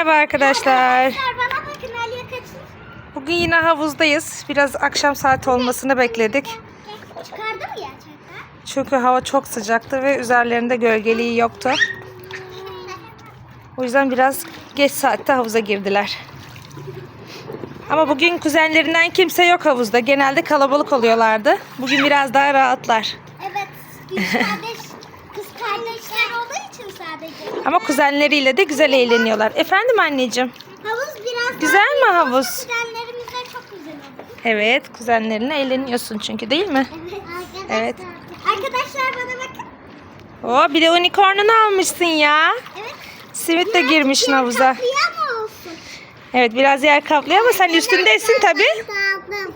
Merhaba arkadaşlar. Arkadaşlar bana bakın Aliye kaçın. Bugün yine havuzdayız. Biraz akşam saati olmasını bekledik. Çıkardı mı gerçekten? Çünkü hava çok sıcaktı ve üzerlerinde gölgeliği yoktu. O yüzden biraz geç saatte havuza girdiler. Ama bugün kuzenlerinden kimse yok havuzda. Genelde kalabalık oluyorlardı. Bugün biraz daha rahatlar. Evet. Kardeş, kız kardeşler olduğu için sadece. Ama kuzenleriyle de güzel eğleniyorlar. Efendim anneciğim? Havuz biraz Güzel mi havuz? Kuzenlerimizle çok güzel oldu. Evet, kuzenlerinle eğleniyorsun çünkü değil mi? Evet. Evet. Arkadaşlar bana bakın. Oo, bir de unicornunu almışsın ya. Evet. Simit de girmişsin havuza. Kapıya mı olsun? Evet biraz yer kaplıyor ama sen üstündesin tabi. Dağıldım.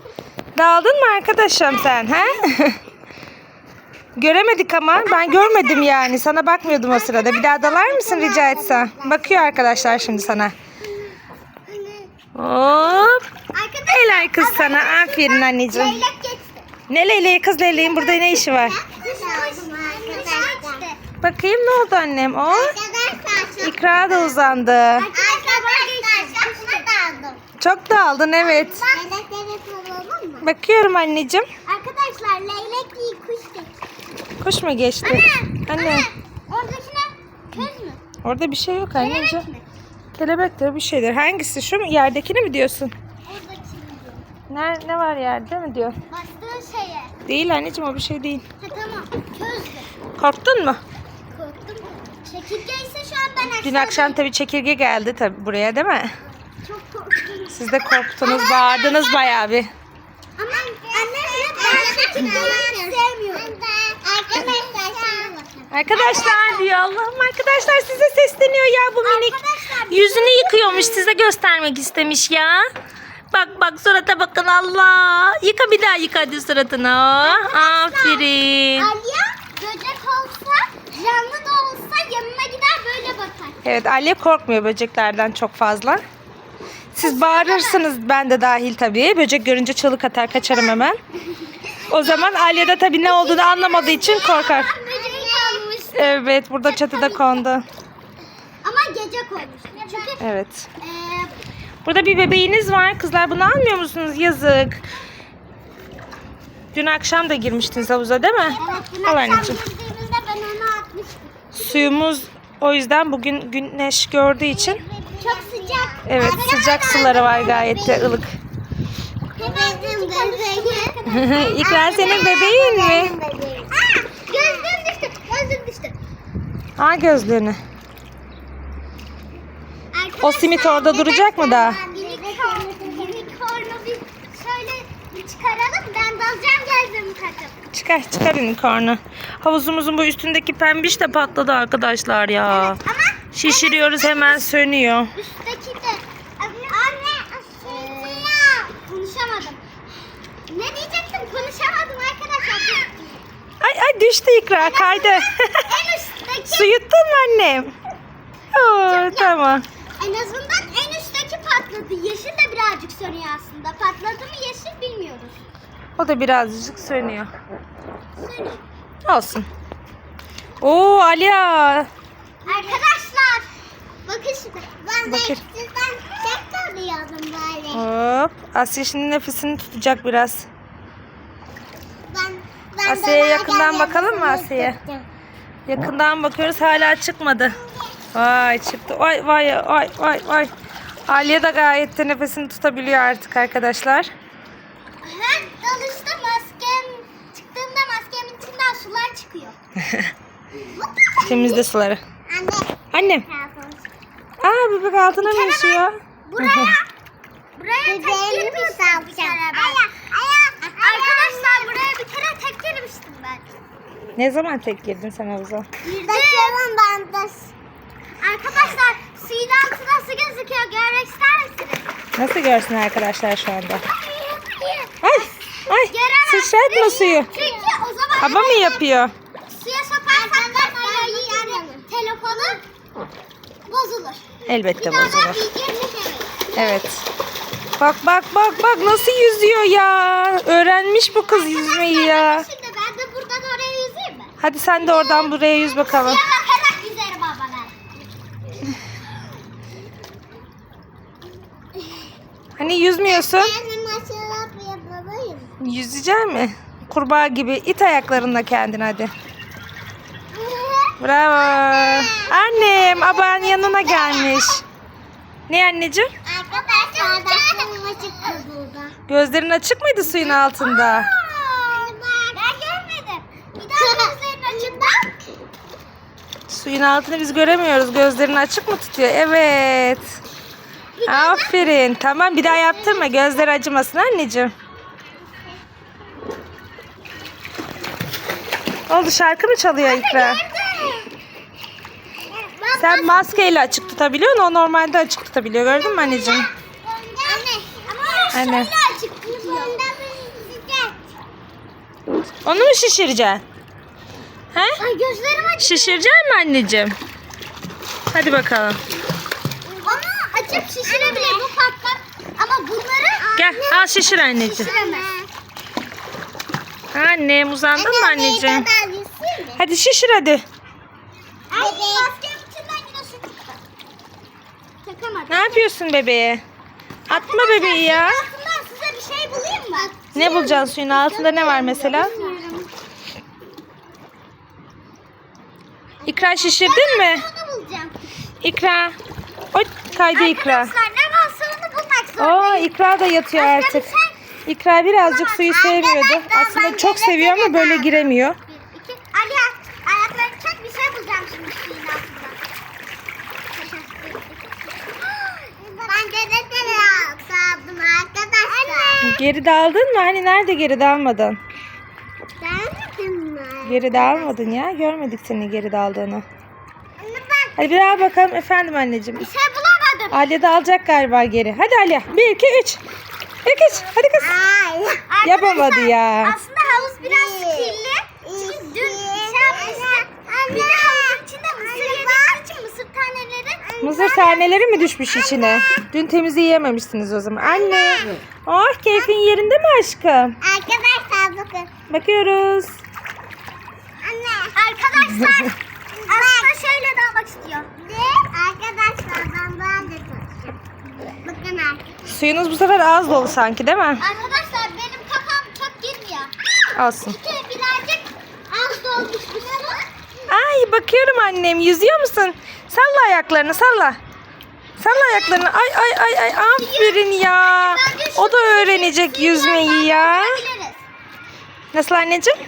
Daldın mı arkadaşım sen ha? Göremedik ama ben görmedim yani. Sana bakmıyordum o sırada. Bir daha dalar mısın rica etsem? Bakıyor arkadaşlar şimdi sana. Hop. Helal kız sana. Aferin anneciğim. Ne leyleği kız leyleğin burada ne işi var? Bakayım ne oldu annem? O ikra da uzandı. Çok daldın evet. Bakıyorum anneciğim. Arkadaşlar leylek kuş mu geçti? Anne. Oradakine köz mü? Orada bir şey yok Kelebek anneciğim. mi? Kelebektir bir şeydir. Hangisi? Şu mu? Yerdekini mi diyorsun? Oradaki diyor. Ne, ne var yerde mi diyor? Bastığın şeye. Değil anneciğim o bir şey değil. Ha tamam. Közdü. Korktun mu? Korktum. Çekirge ise şu an ben. Dün akşam tabii çekirge geldi tabii buraya değil mi? Çok korktum. Siz de korktunuz, bağırdınız bayağı bir. Ama anne ben çekirgeyi sevmiyorum. Arkadaşlar. Arkadaşlar diyor Allah'ım arkadaşlar size sesleniyor ya bu minik. Arkadaşlar, Yüzünü yıkıyormuş size göstermek istemiş ya. Bak bak surata bakın Allah. Yıka bir daha yıka hadi suratını. Aferin. Alya böcek olsa canlı da olsa yanına gider böyle bakar. Evet Aliye korkmuyor böceklerden çok fazla. Siz bağırırsınız ben de dahil tabii. Böcek görünce çığlık atar kaçarım hemen. O zaman Aliye de tabii ne olduğunu anlamadığı için korkar. Evet burada çatıda kondu. Ama gece koymuş. Çünkü Evet. eee Burada bir bebeğiniz var. Kızlar bunu almıyor musunuz? Yazık. Dün akşam da girmiştiniz havuza değil mi? evet dün Al akşam anneciğim. girdiğimizde ben onu atmıştım. Suyumuz o yüzden bugün güneş gördüğü için Çok sıcak. evet sıcak suları var gayet de ılık. Bebeğim bebeğim. İkra senin bebeğin mi? Aa, gözlüğüm düştü. Gözlüğüm düştü. Ha gözlüğünü. O simit orada duracak mı daha? Unicorn, unicorn'u bir şöyle bir çıkaralım. Ben dalacağım gözlüğümü takıp. Çıkar çıkar unicornu. Havuzumuzun bu üstündeki pembiş de patladı arkadaşlar ya. Ama Şişiriyoruz hemen sönüyor. üstteki de anne konuşamadım. Ne diyecektim? Konuşamadım arkadaşlar. Ay ay düştü ikra kaydı. en Su yuttun mu annem? Oo, tamam. en azından en üstteki patladı. Yeşil de birazcık sönüyor aslında. Patladı mı yeşil bilmiyoruz. O da birazcık sönüyor. Sönüyor. Olsun. Oo Aliya. Arkadaşlar bakın şimdi. Ben sizden tek böyle. Hop. Asya şimdi nefesini tutacak biraz. Ben, ben Asya'ya yakından bakalım mı Asya'ya? Yakından bakıyoruz hala çıkmadı. Vay çıktı. Vay vay vay vay vay. Aliye de gayet de nefesini tutabiliyor artık arkadaşlar. Her dalışta maskem çıktığımda maskemin içinden sular çıkıyor. Temizle suları. Anne. Annem. Aa bebek altına mı yaşıyor? Buraya buraya tek girmiştim bir kere ben. Arkadaşlar buraya bir kere tek girmiştim ben. Ne zaman tek girdin sen havuza? Taşıyorum ben de. Arkadaşlar suyun altı nasıl gözüküyor görmek ister misiniz? Nasıl görsün arkadaşlar şu anda? Ay ay Göremez. sıçratma suyu. Çünkü o zaman Hava mı yapıyor? suya sokarsak da yani telefonu bozulur. Elbette Bir daha bozulur. da çekemeyiz. Evet. Bak bak bak bak nasıl yüzüyor ya. Öğrenmiş bu kız yüzmeyi ya. Şimdi ben de buradan oraya yüzeyim mi? Hadi sen de oradan buraya yüz bakalım. Suya bakarak yüzerim ben. Hani yüzmüyorsun? Ben maşallah yapmalıyım. Yüzecek mi? Kurbağa gibi it ayaklarında kendin hadi. Bravo. Annem aban yanına gelmiş. Ne anneciğim? Arkadaşlar. Gözlerin açık mıydı suyun altında? Ben görmedim. Bir daha gözlerini açın bak. Suyun altını biz göremiyoruz. Gözlerini açık mı tutuyor? Evet. Aferin. Tamam bir daha yaptırma. Gözler acımasın anneciğim. Oldu şarkı mı çalıyor İkra? Sen maskeyle açık tutabiliyorsun. O normalde açık tutabiliyor. Gördün mü anneciğim? Anne. Tutuyor. Onu mu şişireceksin? He? Ay gözlerim açık. Şişirecek mi anneciğim? Hadi bakalım. Onu açıp şişirebilir bu patlar. Ama bunları Gel al şişir anneciğim. şişiremez. Annem uzandın mı anneciğim? Hadi şişir hadi. Ay. Ne yapıyorsun bebeğe? Atma bebeği ya. Size bir şey bulayım mı? Ne bulacaksın suyun altında ne var mesela? İkra şişirdin mi? Onu bulacağım. İkra. Oy kaydı İkra. Arkadaşlar ne varsa onu bulmak zorundayım. Oo İkra da yatıyor artık. İkra birazcık suyu sevmiyordu. Aslında çok seviyor ama böyle giremiyor. Bir, iki. Ali ayaklarını çek bir şey bulacağım şimdi suyun altında. Ben gazeteleri aldım arkadaşlar. Geri daldın mı? Hani nerede geri dalmadın? Geri dalmadın ya. Görmedik senin geri daldığını. Anne bak Hadi bir daha bakalım efendim anneciğim. bir şey bulamadım. Da alacak galiba geri. Hadi Alya. Bir, iki, üç. İki, üç. Hadi kız. Ay. Yapamadı ya. Aslında havuz biraz kirli. Çünkü dün şey yapmıştık. Bir de havuzun içinde mısır yediğimiz için mısır taneleri. Mısır taneleri mi düşmüş içine? Dün temizleyememişsiniz o zaman. Anne. Oh keyfin yerinde mi aşkım? Arkadaşlar bakın. Bakıyoruz. Arkadaşlar. aslında şöyle dalmak istiyor. Ne? Arkadaşlar ben böyle tutacağım. Bakın arkadaşlar. Suyunuz bu sefer az dolu sanki değil mi? Arkadaşlar benim kafam çok girmiyor. Olsun. Çünkü birazcık az dolmuş bu su. Ay bakıyorum annem. Yüzüyor musun? Salla ayaklarını salla. Salla ayaklarını. Ay ay ay ay. Aferin ya. O da öğrenecek yüzmeyi ya. Nasıl anneciğim?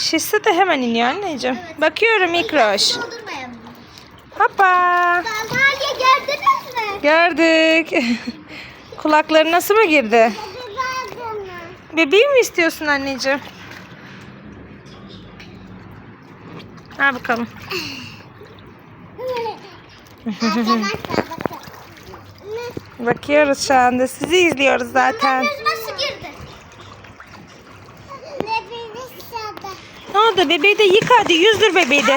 Şişse de hemen iniyor anneciğim. Bakıyorum mikroş. Doldurmayalım. Hoppa. Sandalye gördünüz mü? Gördük. Kulakları nasıl mı girdi? Bebeği mi istiyorsun anneciğim? Al bakalım. Bakıyoruz şu anda. Sizi izliyoruz zaten. Gözüme su girdi. Ne Ne oldu? Bebeği de yıka hadi. Yüzdür bebeği de.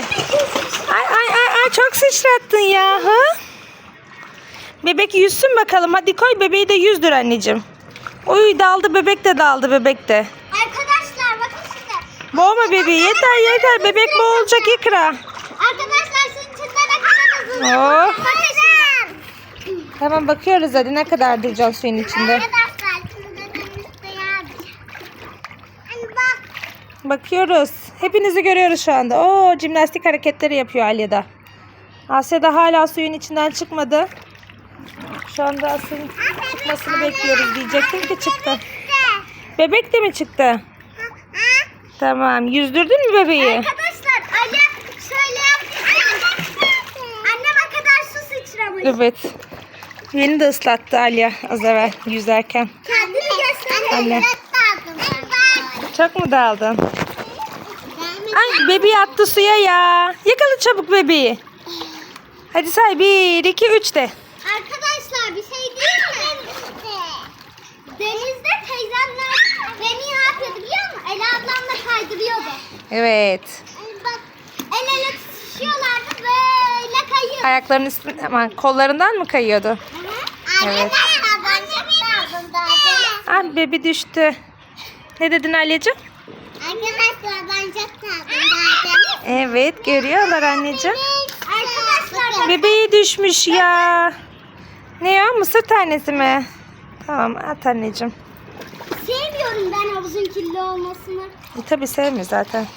Ay ay ay ay çok sıçrattın ya. Ha? Bebek yüzsün bakalım. Hadi koy bebeği de yüzdür anneciğim. Oy daldı bebek de daldı bebek de. Arkadaşlar bakın şimdi. Boğma bebeği. Yeter yeter. Bebek boğulacak ikra. Arkadaşlar sizin. Oh. Bakın şimdi. Tamam bakıyoruz hadi ne kadar duracaksın suyun içinde. Arkadaşlar. Hani bak. Bakıyoruz. Hepinizi görüyoruz şu anda. Oo jimnastik hareketleri yapıyor Alya'da. Asya da hala suyun içinden çıkmadı. Şu anda Asya'nın çıkmasını bekliyoruz diyecektim ki çıktı. Bebek de mi çıktı? Tamam. Yüzdürdün mü bebeği? Arkadaşlar anne şöyle yaptı. Anneme kadar su sıçramış. Evet. Beni de ıslattı Alya az evvel yüzerken. Kendini göster. Anne. Bak. Çok mu daldın? Ay bebeği attı suya ya. Yakala çabuk bebeği. Hadi say. Bir, iki, üç de. Arkadaşlar bir şey değil mi? Denizde teyzemler beni yapıyordu biliyor musun? Ela ablamla kaydırıyordu. Evet. Bak el ele tutuşuyorlardı böyle kayıyor. Ayaklarının üstüne, aman kollarından mı kayıyordu? Evet. Ah bebi düştü. Ne dedin Alya'cığım? Arkadaşlar ben çok tadım Evet görüyorlar anneciğim. Arkadaşlar Bebeği düşmüş ya. Ne o? Mısır tanesi mi? Tamam at anneciğim. Sevmiyorum ben havuzun kirli olmasını. E, tabii sevmiyor zaten.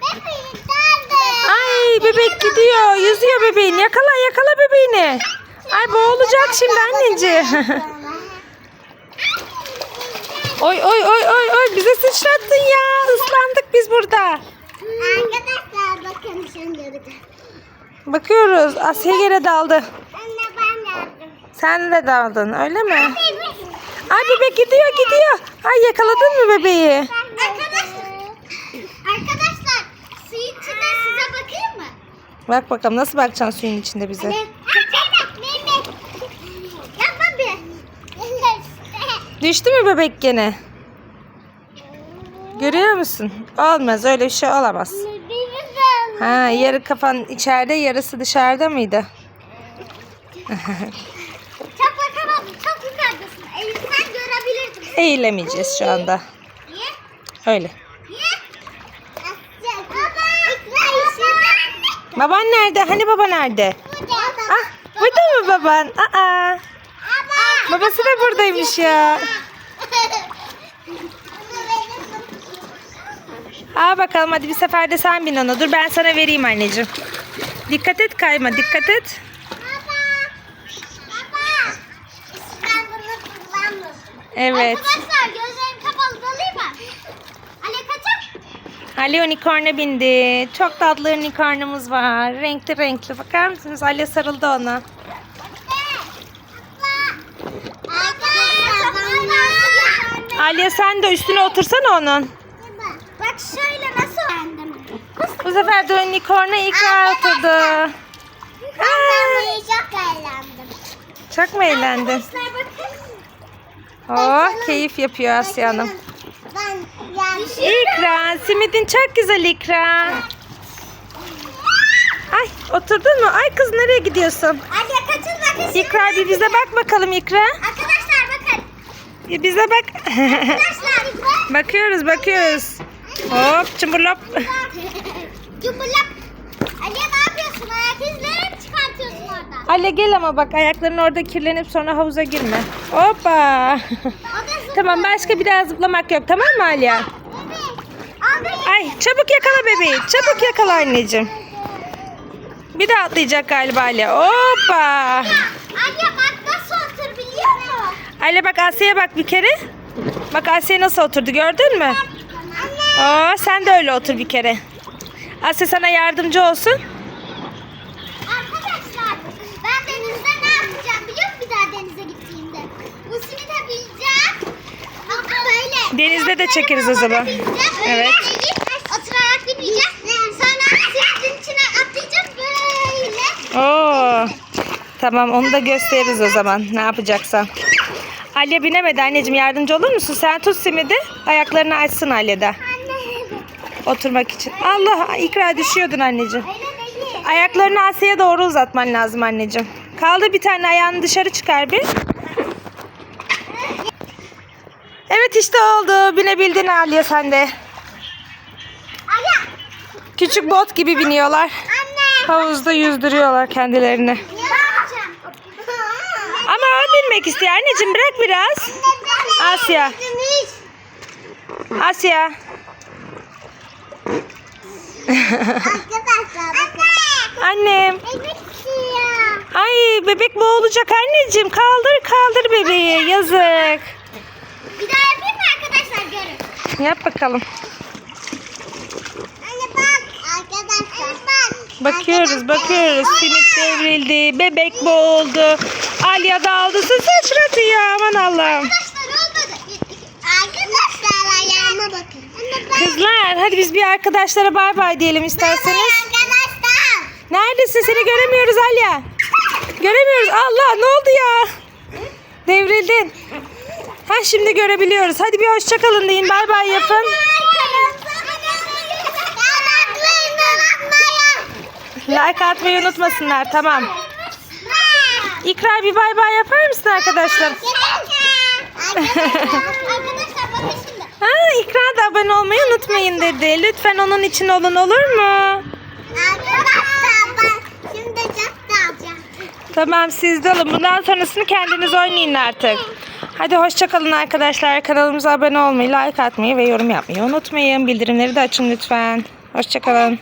Bebeğim nerede? Ay bebek gidiyor. Yüzüyor bebeğin. Yakala yakala bebeğini. Ay boğulacak şimdi anneciğim. Oy oy oy oy oy bize sıçrattın ya. Islandık biz burada. Arkadaşlar bakın şimdi. Bakıyoruz. Asya yere daldı. Anne ben yaptım. Sen de daldın öyle mi? Ay bebek gidiyor gidiyor. Ay yakaladın mı bebeği? Arkadaşlar, arkadaşlar suyun içinde size bakayım mı? Bak bakalım nasıl bakacaksın suyun içinde bize. Evet. Düştü mü bebek gene? Görüyor musun? Olmaz öyle bir şey olamaz. Ha yarı kafan içeride yarısı dışarıda mıydı? Çok bakamadım. Çok yukarıdasın. Eğilsen görebilirdin. Eğilemeyeceğiz şu anda. Niye? Öyle. Niye? Baban nerede? Hani baba nerede? Ah burada mı baban? Aa. Babası da buradaymış ya. Aa bakalım hadi bir seferde sen bin ona. Dur ben sana vereyim anneciğim. Dikkat et kayma dikkat et. Evet. Arkadaşlar gözlerim kapalı dalayım mı? Ali kaçak. Ali unicorn'a bindi. Çok tatlı unicorn'umuz var. Renkli renkli. Bakar mısınız? Ali sarıldı ona. Aliye sen de üstüne otursana onun. Bak şöyle nasıl öğrendim. Bu sefer de unicorn'a ikra oturdu. Ben çok eğlendim. Çok mu eğlendin? Arkadaşlar bakın. Oh keyif yapıyor Asya Hanım. Ben yani İkra, simidin çok güzel İkra. Ay oturdun mu? Ay kız nereye gidiyorsun? Hadi kaçın bakın. İkra bir bize bak bakalım İkra. Arkadaşlar bize bak. Bakıyoruz bakıyoruz. Hop çımburlop. Cumbulak. Ali ne yapıyorsun? Ayak izleri mi çıkartıyorsun oradan? Ale gel ama bak ayakların orada kirlenip sonra havuza girme. Hoppa. Tamam başka bir daha zıplamak yok tamam mı. Abi. Ay çabuk yakala bebeği. Çabuk yakala anneciğim. Bir daha atlayacak galiba Ali. Hoppa. Anne nasıl otur biliyor musun? Ali bak Asya'ya bak bir kere. Bak Asya nasıl oturdu gördün mü? Oo, sen de öyle otur bir kere. Asya sana yardımcı olsun. Arkadaşlar ben denizde ne yapacağım biliyor musun bir daha denize gittiğimde? Bu simide bineceğim. Ama böyle. Denizde de çekeriz o zaman. Evet. Oturarak bineceğim. Sonra simidin içine atlayacağım böyle. Oo. Tamam onu da gösteririz o zaman ne yapacaksan. Alya binemedi anneciğim yardımcı olur musun? Sen tut simidi ayaklarını açsın Alya da Anne. oturmak için. Allah ikra düşüyordun anneciğim. Ayaklarını Asya'ya doğru uzatman lazım anneciğim. Kaldı bir tane ayağını dışarı çıkar bir. Evet işte oldu. Binebildin Alya sen de. Küçük bot gibi biniyorlar. Havuzda yüzdürüyorlar kendilerini. Binmek istiyor anneciğim bırak biraz. Asya. Asya. Annem. Ay bebek boğulacak anneciğim. Kaldır kaldır bebeği. Yazık. Bir daha yapayım mı arkadaşlar görün. Yap bakalım. Anne bak. Arkadaşlar bak. Bakıyoruz bakıyoruz. Simit devrildi. Bebek boğuldu. Alya daldı. Su sıçratıyor. Aman Allah'ım. Arkadaşlar olmadı. Arkadaşlar ayağıma bakın. Anne bak. Kızlar hadi biz bir arkadaşlara bay bay diyelim isterseniz. Neredesin? Seni göremiyoruz Alya. Göremiyoruz. Allah ne oldu ya? Devrildin. Ha şimdi görebiliyoruz. Hadi bir hoşça kalın deyin. Bay bay yapın. Like atmayı unutmasınlar. Tamam. İkra bir bay bay yapar mısın arkadaşlar? Ha, İkra da abone olmayı unutmayın dedi. Lütfen onun için olun olur mu? Tamam siz de alın. Bundan sonrasını kendiniz oynayın artık. Hadi hoşçakalın arkadaşlar. Kanalımıza abone olmayı, like atmayı ve yorum yapmayı unutmayın. Bildirimleri de açın lütfen. Hoşçakalın.